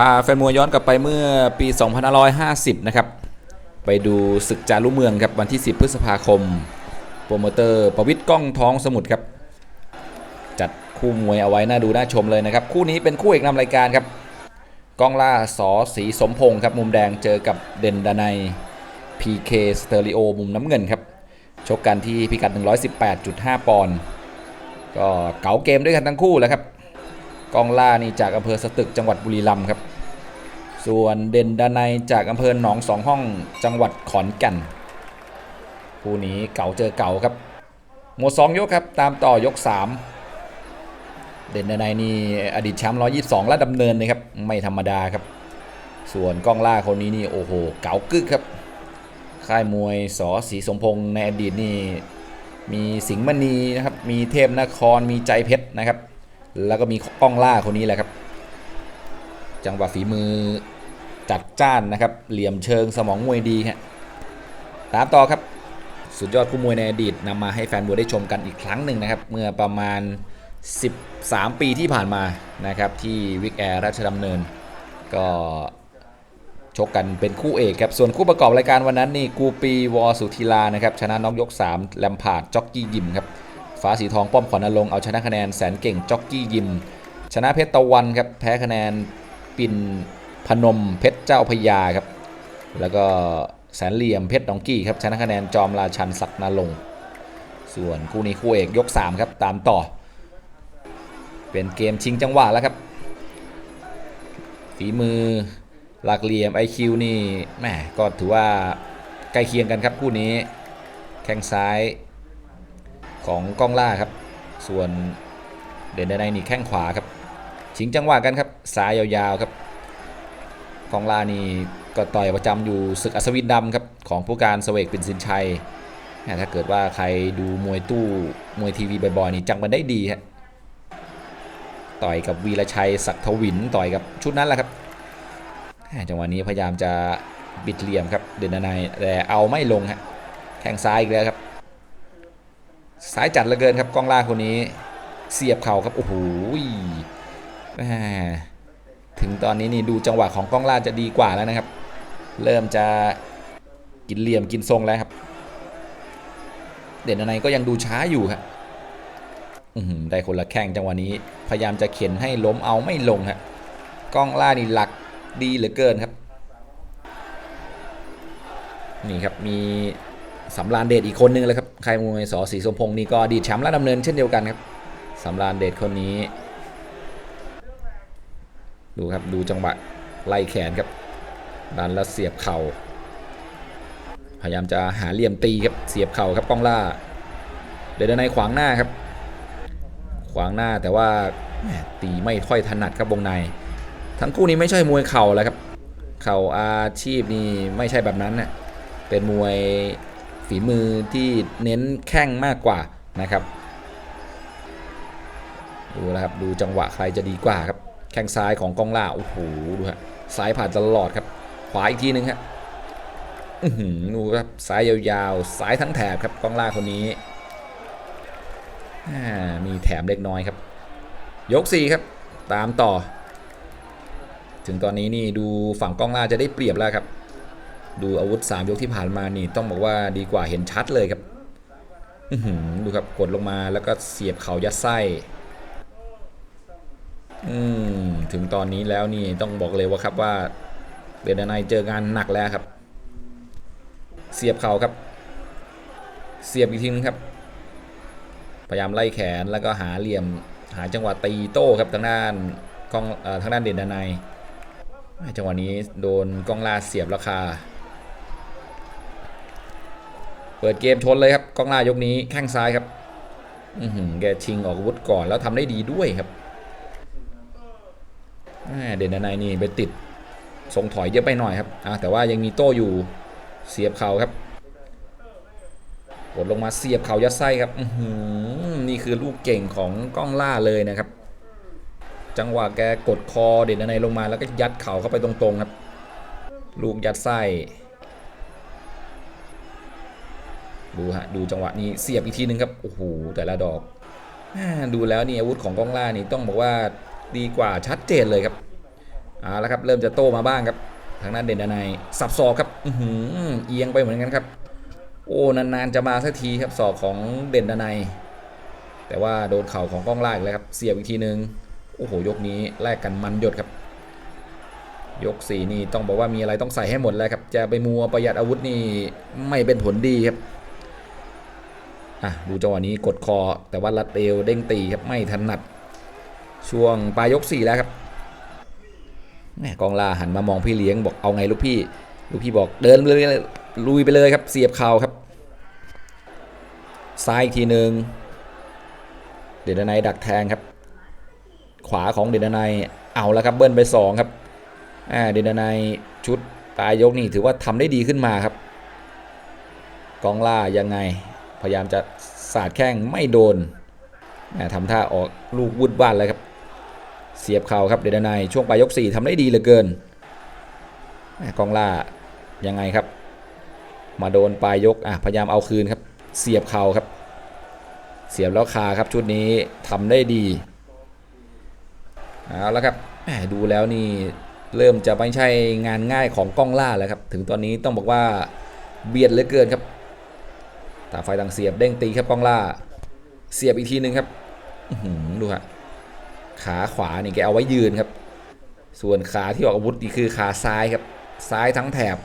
พาแฟนมวยย้อนกลับไปเมื่อปี 2550 นะครับ ไปดูศึกจารุเมืองครับวันที่ 10 พฤษภาคม โปรโมเตอร์ประวิทย์ก้องท้องสมุทรครับ จัดคู่มวยเอาไว้น่าดูน่าชมเลยนะครับ คู่นี้เป็นคู่เอกนำรายการครับก้องล่าสอสีสมพงศ์ครับ มุมแดงเจอกับเด่นดานัย PK สเตอริโอมุมน้ำเงินครับ ชกกันที่พิกัด 118.5 ปอนด์ก็เก๋าเกมด้วยกันทั้งคู่แหล้วครับ กองล่านี่จากอำเภอสตึกจังหวัดบุรีรัมย์ครับ ส่วนเด่นดานัยจากอำเภอหนองสองห้องจังหวัดขอนแก่นคู่นี้เก๋าเจอเก๋าครับ หมดสองยกครับตามต่อยก3เด่นดานัยนี่อดีตแชมป์122และดำเนินนะครับไม่ธรรมดาครับ ส่วนกองล่าคนนี้นี่โอ้โหเก๋ากึกครับค่ายมวยสอสีสมพงษ์ในอดีตนี่มีสิงห์มณีนะครับ มีเทพนคร มีใจเพชรนะครับ แล้วก็มีกล้องล่าคนนี้แหละครับ จังหวะฝีมือจัดจ้านนะครับ เหลี่ยมเชิงสมองมวยดีฮะตามต่อครับ สุดยอดคู่มวยในอดีตนำมาให้แฟนมวยได้ชมกันอีกครั้งหนึ่งนะครับ เมื่อประมาณ 13 ปีที่ผ่านมานะครับ ที่วิกแอร์ราชดำเนิน ก็ชกกันเป็นคู่เอกครับ ส่วนคู่ประกอบรายการวันนั้นนี่กูปีวอสุธีลานะครับชนะน็อกยก 3 แลมพาดจ็อกกี้ยิมครับ ฟ้าสีทองป้อมขวัญนรงเอาชนะคะแนนแสนเก่งจ็อกกี้ยิม ชนะเพชรตะวันครับแพ้คะแนนปิ่นพนมเพชรเจ้าพญาครับ แล้วก็แสนเหลี่ยมเพชรดองกี้ครับชนะคะแนนจอมราชันศักนาลง ส่วนคู่นี้คู่เอกยก 3 ครับ ตามต่อ เป็นเกมชิงจังหวะแล้วครับ ฝีมือหลักเหลี่ยม IQ นี่แหมก็ถือว่าใกล้เคียงกันครับคู่นี้ แข้งซ้าย ของกล้องล่าครับ ส่วนเด่นในนี่แข้งขวาครับชิงจังหวะกันครับซ้ายยาวๆครับกล้องล่านี่ก็ต่อยประจำอยู่ศึกอัศวินดำครับของผู้การเสวกปินสินชัยถ้าเกิดว่าใครดูมวยตู้มวยทีวีบ่อยๆนี่จังมันได้ดีฮะต่อยกับวีรชัยศักด์ทวินต่อยกับชุดนั้นแหละครับจังหวะนี้พยายามจะบิดเหลี่ยมครับเดนนายแต่เอาไม่ลงฮะแข้งซ้ายอีกแล้วครับ ซ้ายจัดเหลือเกินครับกองล่างคนนี้ เสียบเข่าครับโอ้โหถึงตอนนี้นี่ดูจังหวะของกองล่างจะดีกว่าแล้วนะครับ เริ่มจะกินเหลี่ยมกินทรงแล้วครับ เด่นนายก็ยังดูช้าอยู่ครับได้คนละแข้งจังหวะนี้ พยายามจะเข็นให้ล้มเอาไม่ลงฮะกล้องล่านี่หลักดีเหลือเกินครับ นี่ครับมี สำรานเดชอีกคนนึงเลยครับใครมวยสอสีสมพงศ์นี่ก็อดีตแชมป์และดำเนินเช่นเดียวกันครับสำรานเดชคนนี้ ดูครับดูจังหวะไล่แขนครับดันแล้วเสียบเข่า พยายามจะหาเหลี่ยมตีครับเสียบเข่าครับกองล่า เดินในขวางหน้าครับ ขวางหน้าแต่ว่าตีไม่ค่อยถนัดครับวงใน ทั้งคู่นี้ไม่ใช่มวยเข่าแล้วครับ เข่าอาชีพนี่ไม่ใช่แบบนั้นนะเป็นมวย ฝีมือที่เน้นแข้งมากกว่านะครับ ดูนะครับดูจังหวะใครจะดีกว่าครับ แข้งซ้ายของกองล่าโอ้โหดูฮะซ้ายผ่านตลอดครับ ขวาอีกทีนึงครับดูครับซ้ายยาวๆซ้ายทั้งแถบครับกองล่าคนนี้มีแถมเล็กน้อยครับ ยก4ครับ ตามต่อ ถึงตอนนี้นี่ดูฝั่งกองล่าจะได้เปรียบแล้วครับ ดูอาวุธ 3 ยกที่ผ่านมานี่ต้องบอกว่าดีกว่าเห็นชัดเลยครับดูครับกดลงมาแล้วก็เสียบเข่ายัดไส้ถึงตอนนี้แล้วนี่ต้องบอกเลยว่าครับว่าเดนนายเจองานหนักแล้วครับ เสียบเข่าครับ เสียบอีกทีนึงครับ พยายามไล่แขนแล้วก็หาเหลี่ยมหาจังหวะตีโต้ครับทางด้านกล้องอทางด้านเด่นดานายจังหวะนี้โดนกล้องลาเสียบราคา เปิดเกมชนเลยครับกล้องลายกนี้แข้งซ้ายครับอืแกชิงออกอาวุธก่อนแล้วทำได้ดีด้วยครับเด่นนายนี่ไปติดทรงถอยเยอะไปหน่อยครับอะแต่ว่ายังมีโต้อยู่เสียบเข่าครับกดลงมาเสียบเข่ายัดไส้ครับอืนี่คือลูกเก่งของกล้องล่าเลยนะครับ จังหวะแกกดคอเด่นในลงมาแล้วก็ยัดเข่าเข้าไปตรงๆครับ ลูกยัดไส้ ดูฮะดูจังหวะนี้เสียบอีกทีนึงครับโอ้โหแต่ละดอกดูแล้วนี่อาวุธของกองล่านี่ต้องบอกว่าดีกว่าชัดเจนเลยครับเอาละครับเริ่มจะโตมาบ้างครับทางด้านเด่นดนัยสับศอกครับอืเอียงไปเหมือนกันครับ โอ้นานๆจะมาสักทีครับศอกของเด่นดนัยแต่ว่าโดนเข่าของกล้องล่าอีกแล้วครับเสียบอีกทีนึงโอ้โหยกนี้แลกกันมันหยดครับ ยกสี่นี่ต้องบอกว่ามีอะไรต้องใส่ให้หมดแล้วครับจะไปมัวประหยัดอาวุธนี่ไม่เป็นผลดีครับ อะดูจังหวะนี้กดคอ แต่ว่ารัดเอวเด้งตีครับไม่ถนัด ช่วงปลายยกสี่แล้วครับแม่กองลาหันมามองพี่เลี้ยงบอกเอาไงลูกพี่ ลูกพี่บอกเดินเลยลุยไปเลยครับ เสียบเข่าครับ ซ้ายอีกทีหนึ่งเดนนายดักแทงครับ ขวาของเดนนายเอาแล้วครับเบิ้ลไปสองครับอ่าเดนนายชุดปลายยกนี่ถือว่าทำได้ดีขึ้นมาครับ กองล่ายังไง พยายามจะสาดแข้งไม่โดนแม่ทำท่าออกลูกวุดบ้านเลยครับ เสียบเข่าครับเดนนายช่วงปลายยก4ทำได้ดีเหลือเกินแม่กองล่ายังไงครับ มาโดนปลายยกอะพยายามเอาคืนครับ เสียบเข่าครับ เสียบแล้วคาครับชุดนี้ทำได้ดีเอาละครับแหมดูแล้วนี่เริ่มจะไม่ใช่งานง่ายของกล้องล่าแล้วครับ ถึงตอนนี้ต้องบอกว่าเบียดเหลือเกินครับ ต่างฝ่ายต่างเสียบเด้งตีครับกล้องล่า เสียบอีกทีหนึ่งครับดูฮะขาขวานี่แกเอาไว้ยืนครับ ส่วนขาที่ออกอาวุธนี่คือขาซ้ายครับ ซ้ายทั้งแถบ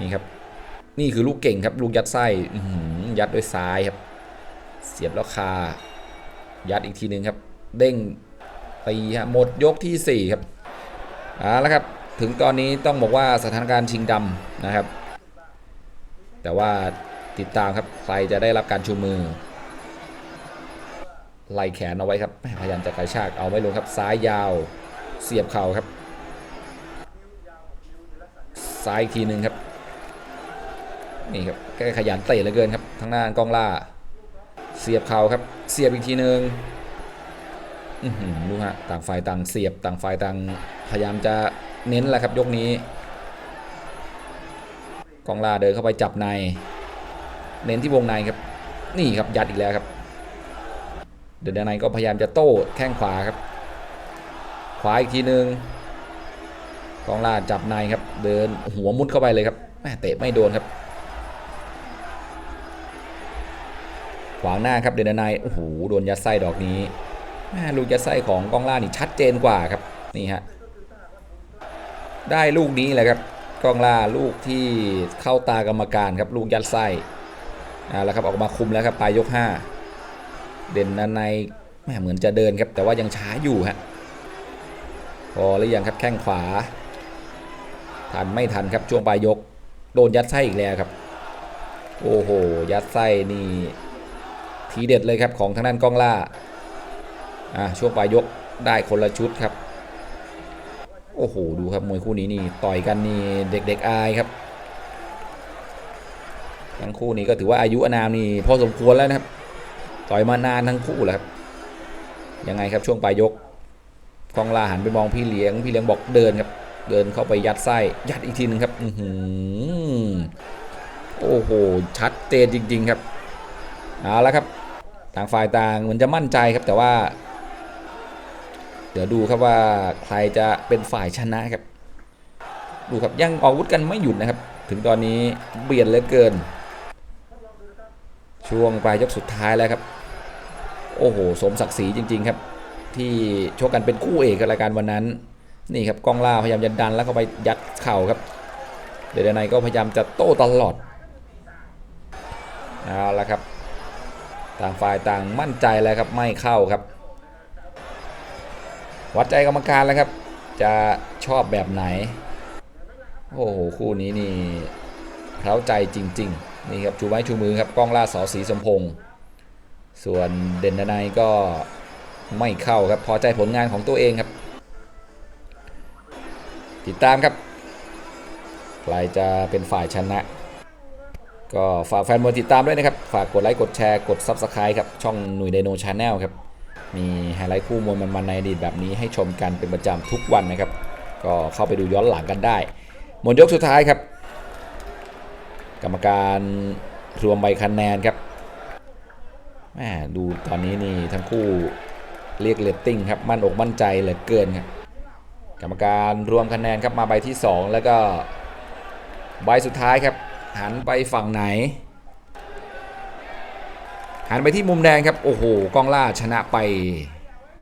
นี่ครับ นี่คือลูกเก่งครับ ลูกยัดไส้ยัดด้วยซ้ายครับ เสียบแล้วคา ยัดอีกทีหนึ่งครับ เด้งตีฮะหมดยกทีสี่ 4 ครับเอาละครับ ถึงตอนนี้ต้องบอกว่าสถานการณ์ชิงดำนะครับ แต่ว่า ติดตามครับใครจะได้รับการชูมือไล่แขนเอาไว้ครับพยายามจะกระชากเอาไม่ลงครับซ้ายยาวเสียบเข่าครับ ซ้ายอีกทีหนึ่งครับนี่ครับแกขยันเตะเหลือเกินครับทางด้านกองล่า เสียบเข่าครับ เสียบอีกทีหนึ่งอื้ฮะต่างฝ่ายต่างเสียบต่างฝ่ายต่างพยายามจะเน้นแหละครับยกนี้ กองล่าเดินเข้าไปจับใน เน้นที่วงในครับ นี่ครับยัดอีกแล้วครับ เดินในก็พยายามจะโต้แข้งขวาครับ ขวาอีกทีหนึ่งกองล่าจับในครับ เดินหัวมุดเข้าไปเลยครับแม่เตะไม่โดนครับ ขวางหน้าครับเดนนายโอ้โหโดนยัดไส้ดอกนี้แม่ลูกยัดไส้ของกองล่านี่ชัดเจนกว่าครับนี่ฮะได้ลูกนี้แหละครับกองล่าลูกที่เข้าตากรรมการครับลูกยัดไส้ อ่าแล้วครับออกมาคุมแล้วครับปลายยก 5 เด่นนันในแม่เหมือนจะเดินครับ แต่ว่ายังช้าอยู่ฮะพอหรือยังครับแข้งขวา ทันไม่ทันครับช่วงปลายยก โดนยัดไส้อีกแล้วครับ โอ้โห ยัดไส้นี่ทีเด็ดเลยครับของทางด้านกล้องล่าอ่าช่วงปลายยกได้คนละชุดครับ โอ้โห ดูครับมวยคู่นี้นี่ต่อยกันนี่เด็กๆอายครับ ทั้งคู่นี้ก็ถือว่าอายุอานามนี่พอสมควรแล้วนะครับ ต่อยมานานทั้งคู่แหละครับ ยังไงครับช่วงปลายยกกองลาหันไปมองพี่เลี้ยง พี่เลี้ยงบอกเดินครับ เดินเข้าไปยัดไส้ ยัดอีกทีหนึงครับ อืโอ้โห ชัดเจนจริง ๆครับ เอาละครับ ต่างฝ่ายต่างเหมือนจะมั่นใจครับ แต่ว่า เดี๋ยวดูครับว่าใครจะเป็นฝ่ายชนะครับ ดูครับยังออกอาวุธกันไม่หยุดนะครับ ถึงตอนนี้เบียดเหลือเกิน ช่วงปลายยกสุดท้ายแล้วครับ โอ้โห สมศักดิ์ศรีจริง ๆ ครับ ที่ชกกันเป็นคู่เอกรายการวันนั้น นี่ครับกองล่าพยายามจะดันแล้วเขาไปยัดเข่าครับ เดนในก็พยายามจะโต้ตลอดเอาละครับ ต่างฝ่ายต่างมั่นใจแล้วครับไม่เข้าครับ วัดใจกรรมการแล้วครับ จะชอบแบบไหน โอ้โหคู่นี้นี่เท้าใจจริง ๆ นี่ครับชูไม้ชูมือครับกล้องล่าสอสีสมพงษ์ส่วนเด่นนัยก็ไม่เข้าครับพอใจผลงานของตัวเองครับ ติดตามครับใครจะเป็นฝ่ายชนะ ก็ฝากแฟนมวยติดตามด้วยนะครับ ฝากกดไลค์กดแชร์กด Subscribe ครับช่องหนุ่ยไดโนชาแนลครับ มีไฮไลท์คู่มวยมันๆในอดีตแบบนี้ให้ชมกันเป็นประจำทุกวันนะครับ ก็เข้าไปดูย้อนหลังกันได้ หมดยกสุดท้ายครับ กรรมการรวมใบคะแนนครับแหมดูตอนนี้นี่ทั้งคู่เรียกเลตติ้งครับมั่นอกมั่นใจเหลือเกินครับกรรมการรวมคะแนนครับมาใบที่ 2 แล้วก็ใบสุดท้ายครับ หันไปฝั่งไหน หันไปที่มุมแดงครับ โอ้โหกองล่าชนะไป